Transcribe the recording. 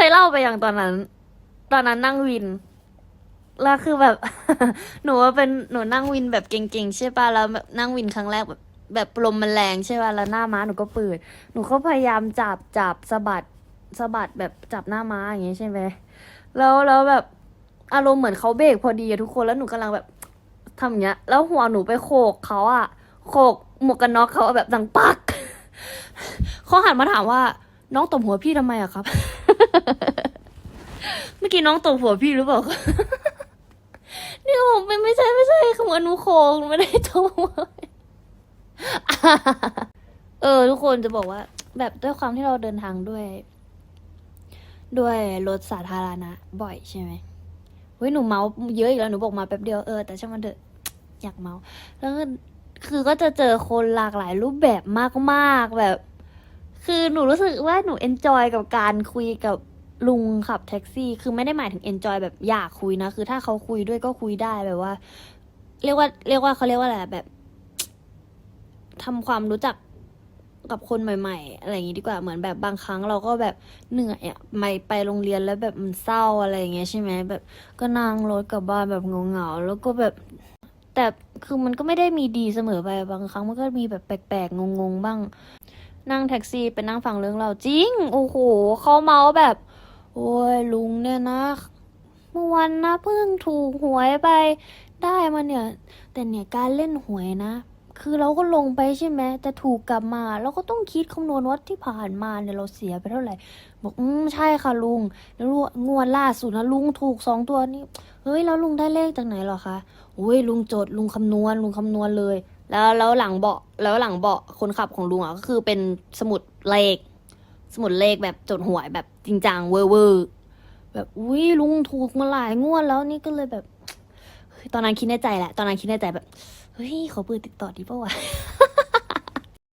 เคยเล่าไปอย่างตอนนั้น ตอนนั้นนั่งวิน แล้วคือแบบ หนูว่าเป็นหนูนั่งวินแบบเก่งๆใช่ป่ะแล้วแบบนั่งวินครั้งแรกแบบ แบบลมมันแรงใช่ป่ะแล้วหน้าม้าหนูก็เปิด หนูก็พยายามจับจับสะบัดสะบัดแบบจับหน้าม้าอย่างงี้ใช่ไหมแล้วแล้วแบบอารมณ์เหมือนเขาเบรกพอดีอะทุกคนแล้วหนูกำลังแบบทำอย่างเงี้ย แล้วหัวหนูไปโขกเขาอะโขกหมวกกันน็อกเขาแบบดังปักเขาหันมาถามว่า น้องตบหัวพี่ทำไมอะครับ เมื่อกี้น้องตบหัวพี่หรือเปล่าคะเนี่ยผมไม่ไม่ใช่ไม่ใช่ขโมยหนูโคงหนูไม่ได้ตบหัวเออ ทุกคนจะบอกว่า แบบด้วยความที่เราเดินทางด้วย ด้วยรถสาธารณะ บ่อยใช่ไหมเฮ้ยหนูเมาเยอะอีกแล้วหนูบอกมาแป๊บเดียวเออแต่ช่างมันเถอะอยากเมาแล้วก็คือก็จะเจอคนหลากหลายรูปแบบมากๆแบบ คือหนูรู้สึกว่าหนูเอนจอยกับการคุยกับ ลุงขับแท็กซี่ คือไม่ได้หมายถึงเอนจอยแบบอยากคุยนะ คือถ้าเขาคุยด้วยก็คุยได้แบบว่า เรียกว่าเรียกว่าเขาเรียกว่าอะไรแบบทำความรู้จักกับคนใหม่ ๆ อะไรอย่างงี้ดีกว่าเหมือนแบบบางครั้งเราก็แบบเหนื่อยอะไม่ไปโรงเรียนแล้วแบบมันเศร้าอะไรอย่างเงี้ยใช่ไหมแบบก็นั่งรถกลับบ้านแบบเหงาๆแล้วก็แบบ แต่คือมันก็ไม่ได้มีดีเสมอไปบางครั้งมันก็มีแบบแปลกๆงงๆบ้าง นั่งแท็กซี่ไปนั่งฟังเรื่องเราจริงโอ้โหเขาเมาแบบ โอ้ยลุงเนี่ยนะ เมื่อวันนะเพิ่งถูกหวยไป ได้มาเนี่ย แต่เนี่ยการเล่นหวยนะ คือเราก็ลงไปใช่ไหมแต่ถูกกลับมาเราก็ต้องคิดคำนวณว่าที่ผ่านมาเนี่ยเราเสียไปเท่าไหร่ บอกอืมใช่ค่ะลุงแล้วงวดล่าสุดนะลุงถูกสองตัวนี่เฮ้ยแล้วลุงได้เลขจากไหนหรอคะโอ้ยลุงจดลุงคำนวณลุงคำนวณเลย แล้วแล้วหลังเบาะแล้วหลังเบาะคนขับของลุงอะก็คือเป็นสมุดเลข สมุดเลขแบบจดหวยแบบจริงจังเวอร์เวอร์แบบอุ้ยลุงถูกมาหลายงวดแล้วนี่ก็เลยแบบตอนนั้นคิดในใจแหละ ตอนนั้นคิดในใจแบบเฮ้ยขอเบอร์ติดต่อดีป่าวะ